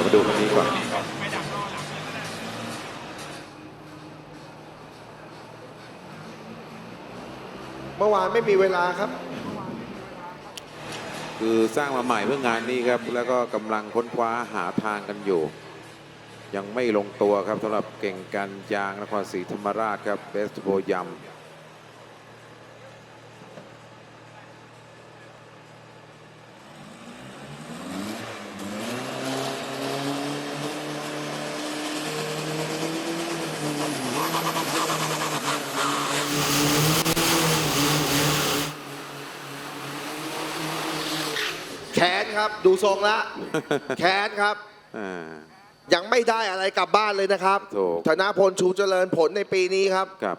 เรามาดูคันนี้ก่อนเมื่อวานไม่มีเวลาครับ คือสร้างมาใหม่เพื่องานนี้ครับ แล้วก็กำลังค้นคว้าหาทางกันอยู่ ยังไม่ลงตัวครับสำหรับเก่งกันยางนครศรีธรรมราชครับเบสโบยำ แค้นครับ ดูทรงละ แค้นครับ อ่า ยังไม่ได้อะไรกลับบ้านเลยนะครับถูก ธนพลชูเจริญผลในปีนี้ครับ ครับ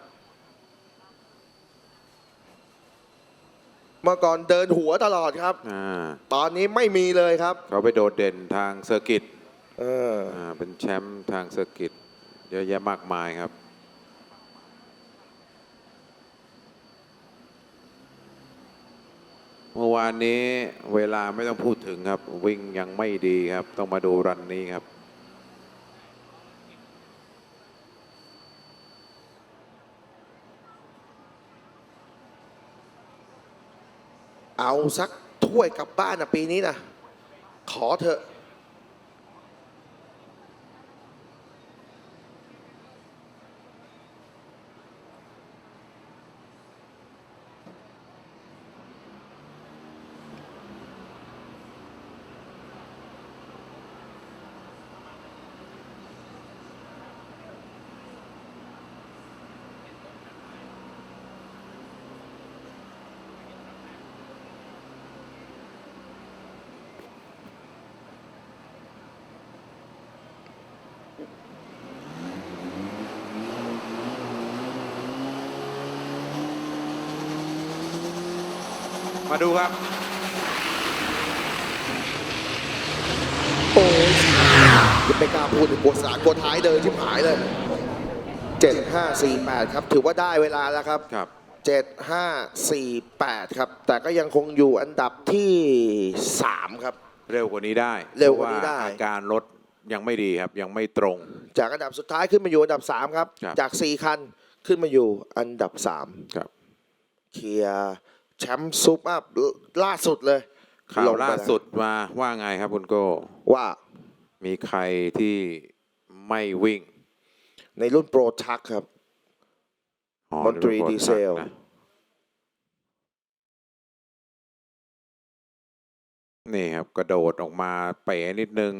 เมื่อก่อนเดินหัวตลอดครับ อ่า ตอนนี้ไม่มีเลยครับ เขาไปโดดเด่นทางเซอร์กิต เออ อ่า เป็นแชมป์ทางเซอร์กิตเยอะแยะมากมายครับ เมื่อ วานนี้เวลาไม่ต้องพูดถึงครับ วิ่งยังไม่ดีครับ ต้องมาดูรันนี้ครับ เอาสักถ้วยกลับบ้านนะปีนี้นะขอเถอะ มาดูครับโอ้ยยังไม่กล้าพูดถึงกลัวสารกลัวท้ายเดินชิบหายเลยเจ็ดห้าสี่แปดครับถือว่าได้เวลาแล้วครับครับ เจ็ดห้าสี่แปดครับ แต่ก็ยังคงอยู่อันดับที่สามครับ เร็วกว่านี้ได้เร็วกว่านี้ได้พระอาการรถยังไม่ดีครับยังไม่ตรง จากอันดับสุดท้ายขึ้นมาอยู่อันดับสามครับ ครับ จากสี่คันขึ้นมาอยู่อันดับสามครับ เคลียร์ แชมป์ซุปอัพล่าสุดเลยข่าลวงไปล่าสุดมาว่าไงครับคุณโก้ว่ามีใครที่ไม่วิ่ง ในรุ่นโปรทักครับอ๋อมนตรีดี๋ยวดีเซลนะนี่ครับ กระโดดออกมาเป๋นิดนึง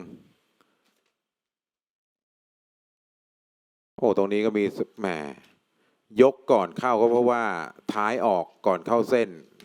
โอ้ ตรงนี้ก็มีแหม ยกก่อนเข้าก็เพราะว่าท้ายออกก่อนเข้าเส้น